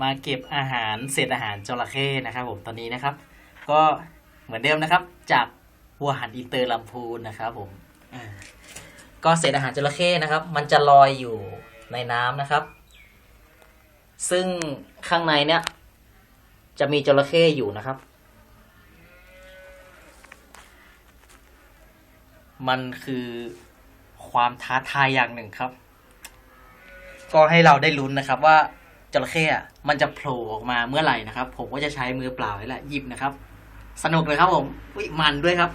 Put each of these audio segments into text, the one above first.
มาเก็บอาหารเศษอาหารจระเข้นะครับผมตอนนี้นะครับ ก็เหมือนเดิมนะครับ จากวัวหันอินเตอร์ลำพูนนะครับผมก็เศษอาหารจระเข้นะครับ มันจะลอยอยู่ในน้ำนะครับ ซึ่งข้างในเนี่ย จะมีจระเข้อยู่นะครับ มันคือความท้าทายอย่างหนึ่งครับ ก็ให้เราได้ลุ้นนะครับว่า จระเข้อะมันจะโผล่ออกมาเมื่อไหร่นะครับ ผมก็จะใช้มือเปล่านี่แหละหยิบนะครับ สนุกเลยครับผมอุ้ยมันด้วยครับ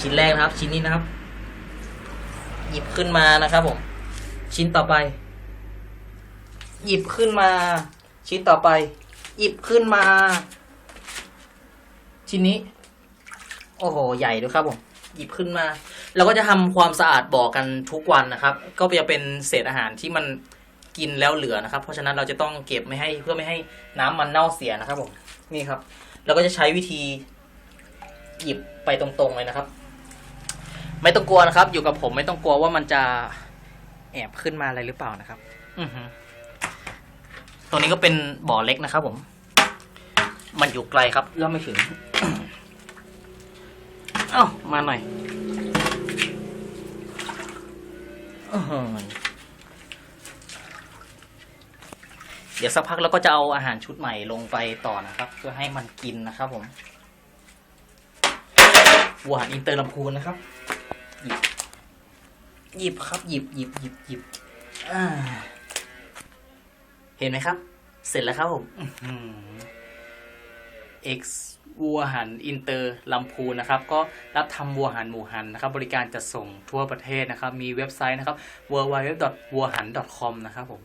ชิ้นแรกนะครับ ชิ้นนี้นะครับ หยิบขึ้นมานะครับ ผม ชิ้นต่อไป หยิบขึ้นมา ชิ้นต่อไป หยิบขึ้นมา ชิ้นนี้ โอ้โหใหญ่ด้วยครับผมหยิบขึ้นมา เราก็จะทำความสะอาดบ่อกันทุกวันนะครับ ก็จะเป็นเศษอาหารที่มัน กินแล้วเหลือนะครับ เพราะฉะนั้นเราจะต้องเก็บไม่ให้เพื่อไม่ให้น้ำมันเน่าเสียนะครับผมนี่ครับเราก็จะใช้วิธีหยิบไปตรงๆเลยนะครับ ไม่ต้องกลัวนะครับ อยู่กับผมไม่ต้องกลัวว่ามันจะแอบขึ้นมาอะไรหรือเปล่านะครับ อือฮึตรงนี้ก็เป็นบ่อเล็กนะครับ ผม มันอยู่ไกลครับเริ่มไม่ถึงเอ้ามาหน่อยอื้อหือ เดี๋ยวสักพักเราก็จะเอาอาหารชุดใหม่ลงไปต่อนะครับ เพื่อให้มันกินนะครับผมหวานอินเตอร์ลำพูนนะครับหยิบหยิบครับหยิบหยิบหยิบหยิบเห็นไหมครับ เสร็จแล้วครับผมอื้อหือ X วัวหันอินเตอร์ลำพูนนะครับ ก็รับทำวัวหันหมูหันนะครับ บริการจัดส่งทั่วประเทศนะครับ มีเว็บไซต์นะครับ w w w วัวหัน .com นะครับผม